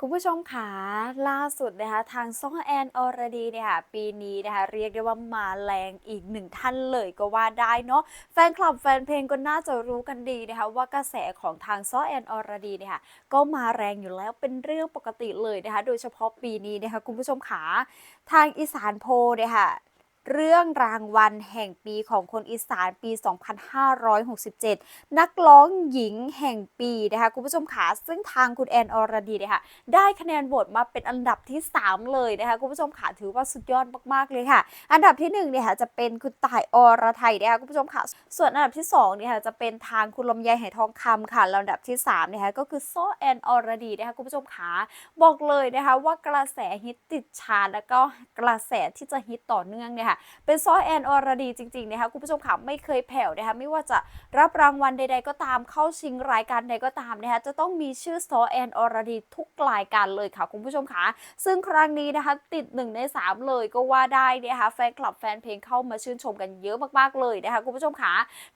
คุณผู้ชมคะล่าสุดนะคะทางซ่อแอนอรดีเนี่ยค่ะปีนี้นะคะเรียกได้ว่ามาแรงอีกหนึ่งท่านเลยก็ว่าได้เนาะแฟนคลับแฟนเพลงก็น่าจะรู้กันดีนะคะว่ากระแสของทางซ่อแอนอรดีเนี่ยค่ะก็มาแรงอยู่แล้วเป็นเรื่องปกติเลยนะคะโดยเฉพาะปีนี้นะคะคุณผู้ชมขาทางอีสานโพเนี่ยค่ะ เรื่องรางวัลแห่งปีของคนอีสานปี 2567 นักร้องหญิงแห่งปีนะคะคุณผู้ชมขาซึ่งทางคุณแอนอรดีเนี่ยค่ะได้คะแนนโหวตมาเป็นอันดับที่ 3 เลยนะคะคุณผู้ชมขาถือว่าสุดยอดมากๆเลยค่ะ อันดับที่1เนี่ยค่ะจะเป็นคุณต่ายอรไทยนะคะคุณผู้ชมค่ะส่วนอันดับที่2เนี่ยค่ะจะเป็นทางคุณลำไยไหทองคำค่ะแล้วอันดับที่3เนี่ยค่ะก็คือโซแอนอรดีนะคะคุณผู้ชมขาบอกเลยนะคะว่ากระแสฮิตติดชาร์ตแล้วก็กระแสที่จะฮิตต่อเนื่องเนี่ยค่ะเป็นซอแอนอรดีจริงๆนะคะคุณผู้ชมค่ะไม่เคยแผ่วนะคะไม่ว่าจะรับรางวัลใด ๆ ก็ตามเข้าชิงรายการใดก็ตามนะคะจะต้องมีชื่อซอแอนอรดีทุกรายการเลยค่ะคุณผู้ชมค่ะซึ่งครั้งนี้นะคะติด 1 ใน 3 เลยก็ว่าได้นะคะแฟนคลับแฟนเพลงเข้ามาชื่นชมกันเยอะมากๆเลยนะคะคุณผู้ชมค่ะ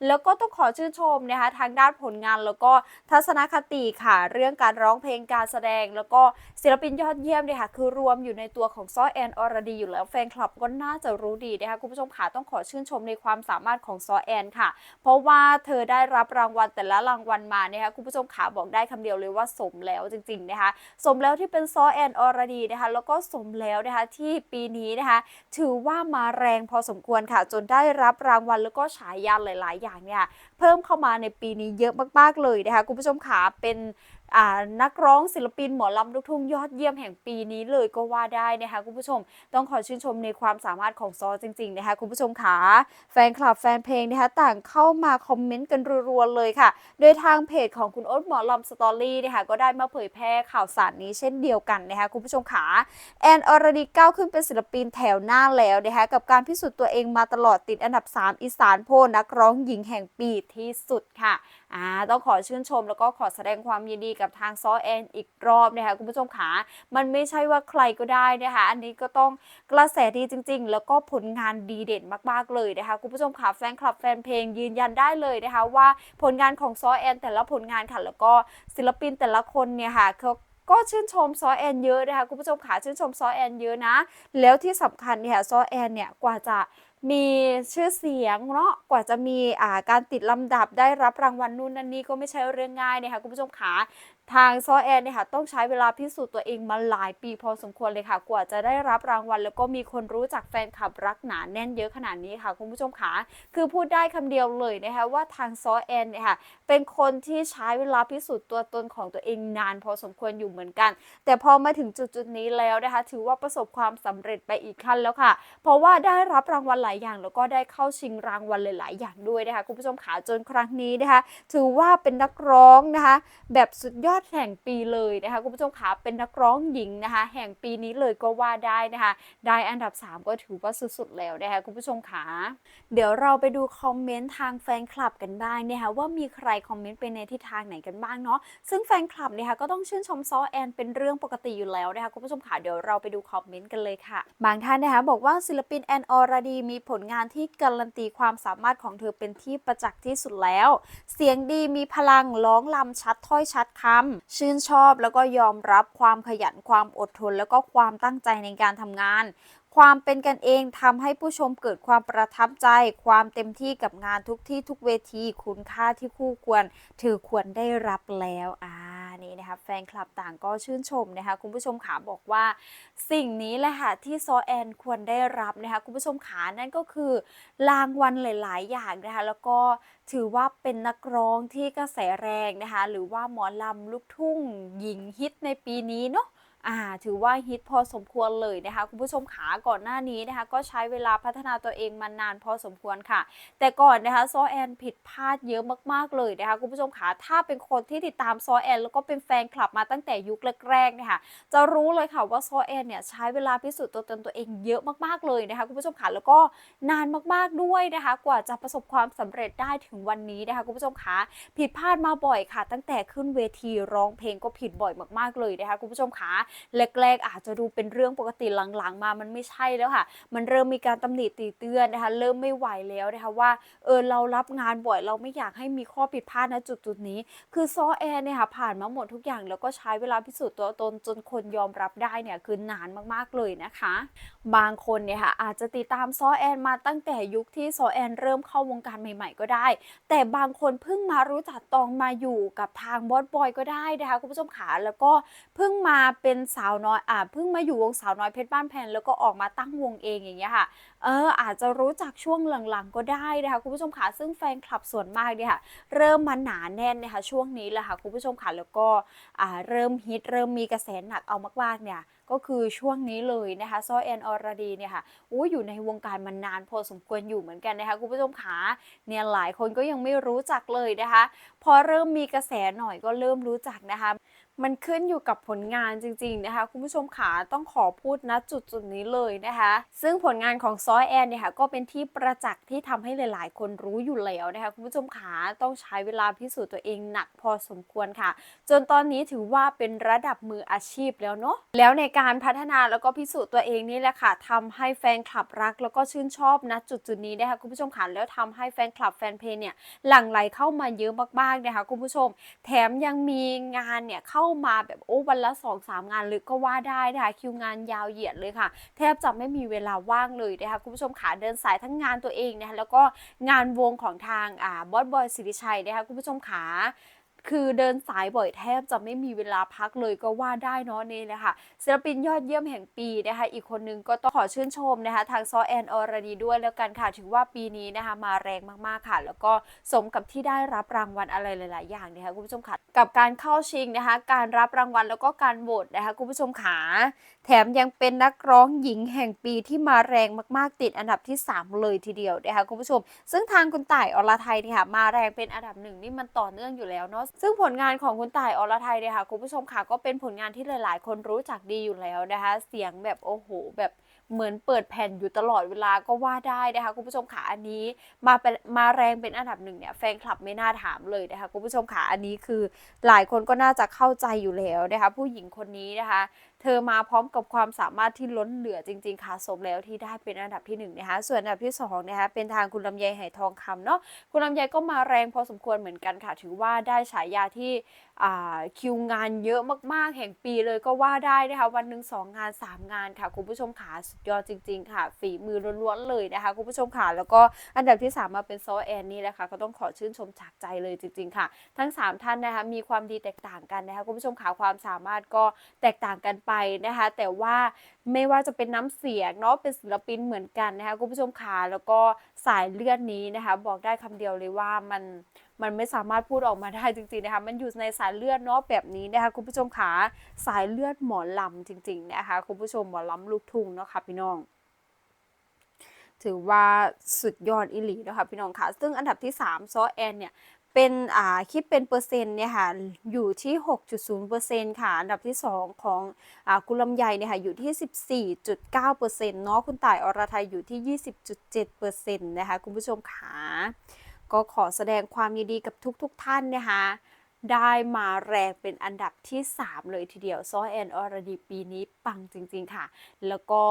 แล้วก็ต้องขอชื่นชมนะคะทางด้านผลงานแล้วก็ทัศนคติค่ะ เรื่องการร้องเพลงการแสดง แล้วก็ศิลปินยอดเยี่ยมเนี่ยค่ะคือรวมอยู่ในตัวของซอแอนอรดีอยู่แล้วแฟนคลับก็น่าจะรู้ดีนะคะคุณผู้ชมค่ะต้องขอชื่นชมในความสามารถของซอแอนค่ะ เพราะว่าเธอได้รับรางวัลแต่ละรางวัลมานะคะคุณผู้ชมขาบอกได้คำเดียวเลยว่าสมแล้วจริง ๆนะคะ สมแล้วที่เป็นซอแอนอรดีนะคะแล้วก็สมแล้วนะคะที่ปีนี้นะคะ ถือว่ามาแรงพอสมควรค่ะ จนได้รับรางวัลแล้วก็ฉายาหลาย ๆ อย่างเนี่ยเพิ่มเข้ามาในปีนี้เยอะมากๆเลยนะคะคุณผู้ชมขาเป็น นักร้องศิลปินหมอลำลูกทุ่งยอดเยี่ยมแห่งปีนี้เลยก็ว่าได้นะคะคุณผู้ชม ต้องขอชื่นชมในความสามารถของซอจริงๆนะคะคุณผู้ชมขาแฟนคลับแฟนเพลงนะคะต่างเข้ามาคอมเมนต์กันรัวๆเลยค่ะ โดยทางเพจของคุณโอ๊ตหมอลำสตอรี่นะคะก็ได้มาเผยแพร่ข่าวสารนี้เช่นเดียวกันนะคะคุณผู้ชมขาแอนอรดีก้าวขึ้นเป็นศิลปินแถวหน้าแล้วนะคะกับการพิสูจน์ตัวเองมาตลอดติดอันดับ 3 อีสานโพลนักร้องหญิงแห่งปีที่สุดค่ะอ่าต้องขอชื่นชมแล้วก็ขอแสดงความยินดีกับทางซอแอนอีกรอบนะคะคุณผู้ชมขามันไม่ใช่ว่าใครก็ได้นะคะอันนี้ก็ต้องกระแสดีจริง ๆ แล้วก็ผลงานดีเด่นมากๆเลยนะคะคุณผู้ชมขาแฟนคลับแฟนเพลงยืนยันได้เลยนะคะว่าผลงานของซอแอนแต่ละผลงานค่ะแล้วก็ศิลปินแต่ละคนเนี่ยค่ะเขาก็ชื่นชมซอแอนเยอะนะคะคุณผู้ชมขาชื่นชมซอแอนเยอะนะ แล้วที่สำคัญเนี่ยซอแอนเนี่ยกว่าจะมีชื่อเสียงเนาะกว่าจะมีอ่าการติดลำดับได้รับรางวัลนู่นนั่นนี่ก็ไม่ใช่เรื่องง่ายนะคะคุณผู้ชมขา ทางซอแอนเนี่ยค่ะต้องใช้เวลาพิสูจน์ตัวเองมาหลายปีพอสมควรเลยค่ะ กว่าจะได้รับรางวัล แล้วก็มีคนรู้จักแฟนคลับรักหนาแน่นเยอะขนาดนี้ค่ะ คุณผู้ชมขาคือพูดได้คำเดียวเลยนะคะว่าทางซอแอนเนี่ยค่ะเป็นคนที่ใช้เวลาพิสูจน์ตัวตนของตัวเองนานพอสมควรอยู่เหมือนกัน แต่พอมาถึงจุดจุดๆนี้แล้วนะคะ ถือว่าประสบความสำเร็จไปอีกขั้นแล้วค่ะ เพราะว่าได้รับรางวัลหลายอย่าง แล้วก็ได้เข้าชิงรางวัลหลาย ๆ อย่างด้วยนะคะคุณผู้ชมขาจนครั้งนี้นะคะ ถือว่าเป็นนักร้องนะคะ แบบสุดยอดแห่งปีเลยนะคะคุณผู้ชมขาเป็นนักร้องหญิงนะคะ แห่งปีนี้เลยก็ว่าได้นะคะ ได้อันดับ 3 ก็ถือว่าสุดๆแล้วนะคะคุณผู้ชมขาเดี๋ยวเราไปดูคอมเมนต์ทางแฟนคลับกันบ้างนะคะว่ามีใครคอมเมนต์ไปในทิศทางไหนกันบ้างเนาะซึ่งแฟนคลับเนี่ยค่ะก็ต้องชื่นชมซอแอนเป็นเรื่องปกติอยู่แล้วนะคะคุณผู้ชมขาเดี๋ยวเราไปดูคอมเมนต์กันเลยค่ะ บางท่านนะคะบอกว่าศิลปินแอนออรดีมีผลงานที่การันตีความสามารถของเธอเป็นที่ประจักษ์ที่สุดแล้ว เสียงดีมีพลังร้องลำชัดถ้อยชัดคำชื่นชอบแล้วก็ยอมรับความขยันความอดทน แล้วก็ความตั้งใจในการทำงาน ความเป็นกันเองทำให้ผู้ชมเกิดความประทับใจ ความเต็มที่กับงานทุกที่ทุกเวที คุณค่าที่คู่ควร ถือควรได้รับแล้วอ่า นี่นะคะแฟนคลับต่างก็ชื่นชมนะคะคุณผู้ชมขาบอกว่า สิ่งนี้แหละค่ะที่ซอแอนควรได้รับนะคะคุณผู้ชมขานั่นก็คือรางวัลหลาย ๆ อย่างนะคะแล้วก็ถือว่าเป็นนักร้องที่กระแสแรงนะคะหรือว่าหมอลำลูกทุ่งหญิงฮิตในปีนี้เนาะ อ่าถือว่าฮิตพอสมควรเลยนะคะคุณผู้ชมขาก่อนหน้านี้นะคะก็ใช้เวลาพัฒนาตัวเองมานานพอสมควรค่ะ แต่ก่อนนะคะซอแอนผิดพลาดเยอะมากๆเลยนะคะคุณผู้ชมขาถ้าเป็นคนที่ติดตามซอแอน แล้วก็เป็นแฟนคลับมาตั้งแต่ยุคแรกๆเนี่ยค่ะจะรู้เลยค่ะว่าซอแอนเนี่ยใช้เวลาพิสูจน์ตัวตนตัวเองเยอะมากๆเลยนะคะคุณผู้ชมขาแล้วก็นานมากๆด้วยนะคะกว่าจะประสบความสำเร็จได้ถึงวันนี้นะคะคุณผู้ชมขาผิดพลาดมาบ่อยค่ะ ตั้งแต่ขึ้นเวทีร้องเพลงก็ผิดบ่อยมากๆเลยนะคะคุณผู้ชมขาแรกๆอาจจะดูเป็นเรื่องปกติหลังๆ มามันไม่ใช่แล้วค่ะ มันเริ่มมีการตำหนิตีเตือนนะคะ เริ่มไม่ไหวแล้วนะคะว่าเออเรารับงานบ่อยเราไม่อยากให้มีข้อผิดพลาดณจุดจุดๆนี้ คือซอแอนเนี่ยค่ะผ่านมาหมดทุกอย่าง แล้วก็ใช้เวลาพิสูจน์ตัวตนจนคนยอมรับได้เนี่ยคือนานมากๆเลยนะคะ บางคนเนี่ยค่ะอาจจะติดตามซอแอนมาตั้งแต่ยุคที่ซอแอนเริ่มเข้าวงการใหม่ ๆ ก็ได้ แต่บางคนเพิ่งมารู้จักตองมาอยู่กับทางบอสบอยก็ได้นะคะคุณผู้ชมขาแล้วก็เพิ่งมาเป็นสาวน้อยอ่าเพิ่งมาอยู่วงสาวน้อยเพชรบ้านแพนแล้วก็ออกมาตั้งวงเองอย่างเงี้ยค่ะ เอออาจจะรู้จักช่วงหลังๆ ก็ได้นะคะคุณผู้ชมขาซึ่งแฟนคลับส่วนมากเนี่ยค่ะเริ่มมาหนาแน่นนะคะช่วงนี้แหละค่ะคุณผู้ชมค่ะแล้วก็เริ่มฮิตเริ่มมีกระแสหนักเอามากๆเนี่ยก็คือช่วงนี้เลยนะคะซอแอนอรดีเนี่ยค่ะอู้อยู่ในวงการมานานพอสมควรอยู่เหมือนกันนะคะคุณผู้ชมขาเนี่ยหลายคนก็ยังไม่รู้จักเลยนะคะ พอเริ่มมีกระแสหน่อยก็เริ่มรู้จักนะคะ มันขึ้นอยู่กับผลงานจริงๆนะคะคุณผู้ชมขาต้องขอพูดนะจุดจุดๆนี้เลยนะคะ ซึ่งผลงานของซซอยแอนเนี่ยค่ะก็เป็นที่ประจักษ์ที่ทำให้หลาย ๆ คนรู้อยู่แล้วนะคะคุณผู้ชมขาต้องใช้เวลาพิสูจน์ตัวเองหนักพอสมควรค่ะ จนตอนนี้ถือว่าเป็นระดับมืออาชีพแล้วเนาะแล้วในการพัฒนาแล้วก็พิสูจน์ตัวเองนี่แหละค่ะทำให้แฟนคลับรัก แล้วก็ชื่นชอบนะจุดจุดนี้นะคะคุณผู้ชมขาแล้วทำให้แฟนคลับแฟนเพลงเนี่ยหลั่งไหลเข้ามาเยอะมาก ๆ นะคะคุณผู้ชม แถมยังมีงานเนี่ยเข้ามาแบบโอ้วันละ2อสามงานเลยก็ว่าได้นะคะคิวงานยาวเหยียดเลยค่ะ แทบจะไม่มีเวลาว่างเลยนะคะคุณผู้ชมขาเดินสายทั้งงานตัวเองนะคะแล้วก็งานวงของทางอ่าบอสบอยสิริชัยนะคะคุณผู้ชมขา คือเดินสายบ่อยแทบจะไม่มีเวลาพักเลยก็ว่าได้เนาะนี่เลยค่ะศิลปินยอดเยี่ยมแห่งปีนะคะอีกคนนึงก็ต้องขอชื่นชมนะคะ ทางซอแอนอรดีด้วยแล้วกันค่ะถือว่าปีนี้นะคะมาแรงมากๆค่ะ แล้วก็สมกับที่ได้รับรางวัลอะไรหลาย ๆ อย่างนะคะคุณผู้ชมค่ะกับการเข้าชิงนะคะ การรับรางวัลแล้วก็การโหวตนะคะคุณผู้ชมขาแถมยังเป็นนักร้องหญิงแห่งปีที่มาแรงมากๆ ติดอันดับที่ 3 เลยทีเดียวนะคะคุณผู้ชม ซึ่งทางคุณต่ายอรไทยเนี่ยค่ะมาแรงเป็นอันดับหนึ่งนี่มันต่อเนื่องอยู่แล้วเนาะซึ่งผลงานของคุณต่ายอรไทยเนี่ยค่ะคุณผู้ชมค่ะก็เป็นผลงานที่หลาย ๆ คนรู้จักดีอยู่แล้วนะคะ เสียงแบบโอ้โหแบบเหมือนเปิดแผ่นอยู่ตลอดเวลาก็ว่าได้นะคะคุณผู้ชมขาอันนี้มาเป็นมาแรงเป็นอันดับหนึ่งเนี่ยแฟนคลับไม่น่าถามเลยนะคะคุณผู้ชมขาอันนี้คือหลายคนก็น่าจะเข้าใจอยู่แล้วนะคะผู้หญิงคนนี้นะคะ เธอมาพร้อมกับความสามารถที่ล้นเหลือจริง ๆ ค่ะสมแล้วที่ได้เป็นอันดับที่หนึ่งนะคะส่วนอันดับที่สองนะคะเป็นทางคุณลำไยไหทองคำเนาะคุณลำไยก็มาแรงพอสมควรเหมือนกันค่ะ ถือว่าได้ฉายาที่คิวงานเยอะมากๆ แห่งปีเลยก็ว่าได้นะคะวันหนึ่งสองงานสามงานค่ะ คุณผู้ชมขาสุดยอดจริง ๆ ค่ะ ฝีมือล้วนๆเลยนะคะ คุณผู้ชมขาแล้วก็อันดับที่สามมาเป็นซอแอนนี่แหละค่ะก็ต้องขอชื่นชมจากใจเลยจริง ๆ ค่ะ ทั้งสามท่านนะคะมีความดีแตกต่างกันนะคะคุณผู้ชมขาความสามารถก็แตกต่างกันไปนะคะ แต่ว่าไม่ว่าจะเป็นน้ำเสียงเนาะเป็นศิลปินเหมือนกันนะคะคุณผู้ชมขาแล้วก็สายเลือดนี้นะคะ บอกได้คำเดียวเลยว่ามันมันไม่สามารถพูดออกมาได้จริงๆนะคะมันอยู่ในสายเลือดเนาะแบบนี้นะคะคุณผู้ชมขาสายเลือดหมอลำจริง ๆ นะคะคุณผู้ชมหมอลำลูกทุ่งเนาะค่ะพี่น้องถือว่าสุดยอดอิหลีนะคะพี่น้องค่ะ ซึ่งอันดับที่3ซอแอนเนี่ย เป็นอ่าคิดเป็นเปอร์เซ็นต์เนี่ยค่ะอยู่ที่ 6.0%ค่ะอันดับที่ 2 ของอ่ากุลำไยเนี่ยค่ะอยู่ที่ 14.9%เนาะคุณต่ายอรไทยอยู่ที่ 20.7%นะคะคุณผู้ชมขาก็ขอแสดงความยินดีกับทุกๆทท่านนะคะ ได้มาแรงเป็นอันดับที่ 3 เลยทีเดียวซอแอนออรดีปีนี้ปังจริง ๆ ค่ะ แล้วก็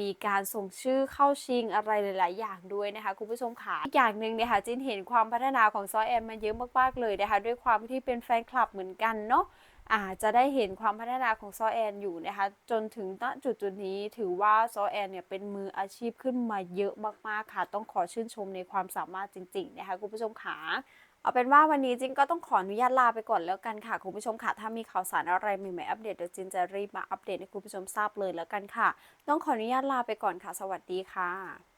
มีการส่งชื่อเข้าชิงอะไรหลาย ๆ อย่างด้วยนะคะคุณผู้ชมค่ะอีกอย่างหนึ่งเนี่ยค่ะจินเห็นความพัฒนาของซอแอนมาเยอะมากๆเลยนะคะด้วยความที่เป็นแฟนคลับเหมือนกันเนาะอาจจะได้เห็นความพัฒนาของซอแอนอยู่นะคะจนถึงณจุดจุดๆนี้ถือว่าซอแอนเนี่ยเป็นมืออาชีพขึ้นมาเยอะมากๆค่ะ ต้องขอชื่นชมในความสามารถจริง ๆ นะคะคุณผู้ชมค่ะ เอาเป็นว่าวันนี้จินก็ต้องขออนุญาตลาไปก่อนแล้วกันค่ะ คุณผู้ชมค่ะ ถ้ามีข่าวสารอะไรใหม่ๆอัปเดตเดี๋ยวจินจะรีบมาอัปเดตให้คุณผู้ชมทราบเลยแล้วกันค่ะ ต้องขออนุญาตลาไปก่อนค่ะ สวัสดีค่ะ